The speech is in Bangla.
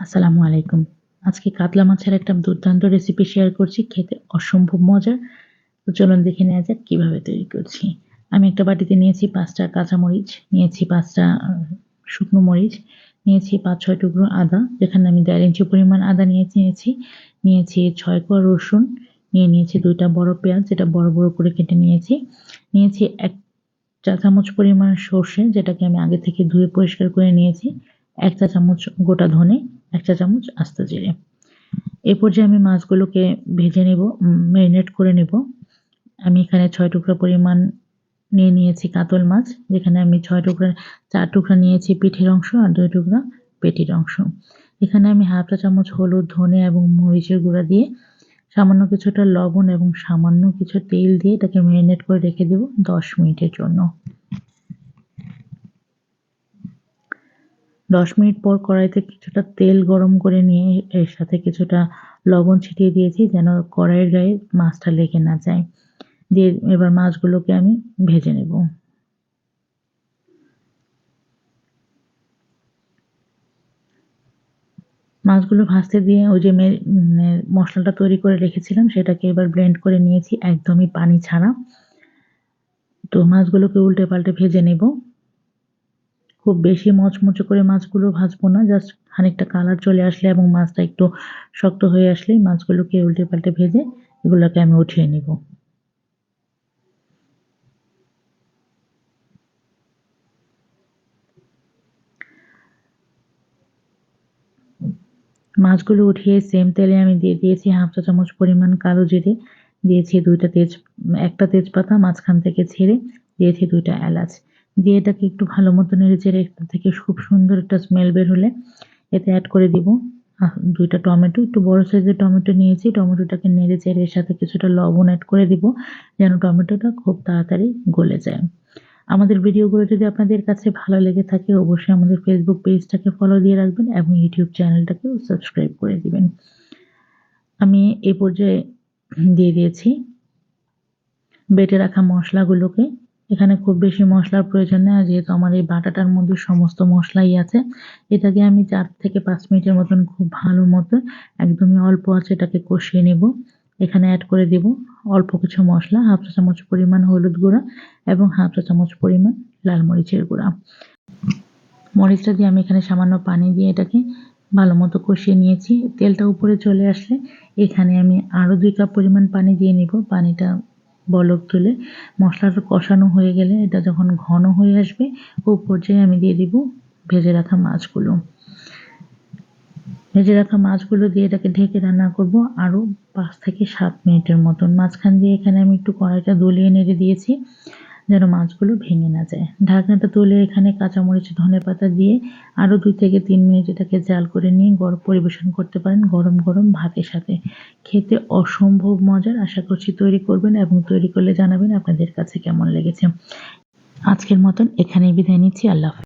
আসসালামু আলাইকুম। আজকে কাতলা মাছের একটা দুর্দান্ত রেসিপি শেয়ার করছি, খেতে অসম্ভব মজার। তো চলুন দেখে নেওয়া যাক কীভাবে তৈরি করছি। আমি একটা বাটিতে নিয়েছি পাঁচটা কাঁচামরিচ, নিয়েছি পাঁচটা শুকনো মরিচ, নিয়েছি পাঁচ ছয় টুকরো আদা, যেখানে আমি দেড় ইঞ্চি পরিমাণ আদা নিয়েছি নিয়েছি নিয়েছি ছয় কোয়া রসুন, নিয়ে নিয়েছি দুইটা বড় পেঁয়াজ, যেটা বড় বড় করে কেটে নিয়েছি নিয়েছি এক চা চামচ পরিমাণ সর্ষে, যেটাকে আমি আগে থেকে ধুয়ে পরিষ্কার করে নিয়েছি, এক চা চামচ গোটা ধনে এক চা চামচ আস্ত জিরে। এ পর্যায়ে আমি মাছগুলোকে ভেজে নেব ম্যারিনেট করে নেব। আমি এখানে ছয় টুকরা পরিমাণ নিয়ে নিয়েছি কাতল মাছ, যেখানে আমি ছয় টুকরা, চার টুকরা নিয়েছি পিঠের অংশ আর দুই টুকরা পেটির অংশ। এখানে আমি হাফ চা চামচ হলুদ, ধনে এবং মরিচের গুঁড়া দিয়ে সামান্য কিছুটা লবণ এবং সামান্য কিছু তেল দিয়ে এটাকে ম্যারিনেট করে রেখে দেব দশ মিনিটের জন্য। দশ মিনিট পর কড়াইতে কিছুটা তেল গরম করে নিয়ে এর সাথে কিছুটা লবণ ছিটিয়ে দিয়েছি যেন কড়াইয়ের গায়ে মাছটা লেগে না যায়। দিয়ে এবার মাছগুলোকে আমি ভেজে নেব। মাছগুলো ভাজতে দিয়ে ওই যে মশলাটা তৈরি করে রেখেছিলাম, সেটাকে এবার ব্লেন্ড করে নিয়েছি, একদমই পানি ছাড়া। তো মাছগুলোকে উল্টে পাল্টে ভেজে নেব। খুব বেশি মচমচে করে মাছগুলো ভাজবো না জাস্ট খানিকটা কালার চলে আসলে এবং মাছটা একটু শক্ত হয়ে আসলেই মাছগুলোকে উল্টে পাল্টে ভেজে এগুলোকে আমি উঠিয়ে নিব। মাছগুলো উঠিয়ে সেম তেলে আমি দিয়ে দিয়েছি হাফ চা চামচ পরিমাণ কালো জিরে, দিয়েছি দুইটা তেজ, একটা তেজপাতা মাঝখান থেকে ছেড়ে দিয়েছি দুইটা এলাচ। দিয়ে এটাকে একটু ভালো মতো নেড়ে চেড়ে থেকে খুব সুন্দর একটা স্মেল বের হলে এতে অ্যাড করে দিব। দুইটা টমেটো, একটু বড় সাইজের টমেটো নিয়েছি। টমেটোটাকে নেড়ে চেড়ে এর সাথে কিছুটা লবণ অ্যাড করে দিব, যেন টমেটোটা খুব তাড়াতাড়ি গলে যায়। আমাদের ভিডিওগুলো যদি আপনাদের কাছে ভালো লেগে থাকে, অবশ্যই আমাদের ফেসবুক পেজটাকে ফলো দিয়ে রাখবেন এবং ইউটিউব চ্যানেলটাকেও সাবস্ক্রাইব করে দিবেন। আমি এই পর্যায়ে দিয়ে দিয়েছি। বেটে রাখা মশলাগুলোকে এখানে খুব বেশি মশলার প্রয়োজন নেই যেহেতু আমার এই বাটাটার মধ্যে সমস্ত মশলাই আছে, এটাকে আমি চার থেকে পাঁচ মিনিটের মতন খুব ভালো মতো একদমই অল্প আছে এটাকে কষিয়ে নেব। এখানে অ্যাড করে দেব অল্প কিছু মশলা, হাফ চা চামচ পরিমাণ হলুদ গুঁড়া এবং হাফ চা চামচ পরিমাণ লাল মরিচের গুঁড়া। মরিচটা দিয়ে আমি এখানে সামান্য পানি দিয়ে এটাকে ভালো মতো কষিয়ে নিয়েছি। তেলটা উপরে চলে আসলে এখানে আমি আরও দুই কাপ পরিমাণ পানি দিয়ে নিব, পানিটা বলক তুলে মশলাটা কষানো হয়ে গেলে এটা যখন ঘন হয়ে আসবে ও পর্যায়ে আমি দিয়ে দিব ভেজে রাখা মাছগুলো। ভেজে রাখা মাছগুলো দিয়ে এটাকে ঢেকে রান্না করব আরও পাঁচ থেকে সাত মিনিটের মতন। মাঝখান দিয়ে এখানে আমি একটু কড়াইটা দলিয়ে নেড়ে দিয়েছি। যেন মাছগুলো ভেঙে না যায়। ঢাকনাটা তুলে এখানে কাঁচামরিচ, ধনে পাতা দিয়ে আরও দুই থেকে তিন মিনিট এটাকে জাল করে নিয়ে গরম পরিবেশন করতে পারেন গরম গরম ভাতের সাথে। খেতে অসম্ভব মজার আশা করছি তৈরি করবেন এবং তৈরি করলে জানাবেন আপনাদের কাছে কেমন লেগেছে। আজকের মতন এখানেই বিদায় নিচ্ছি। আল্লাহ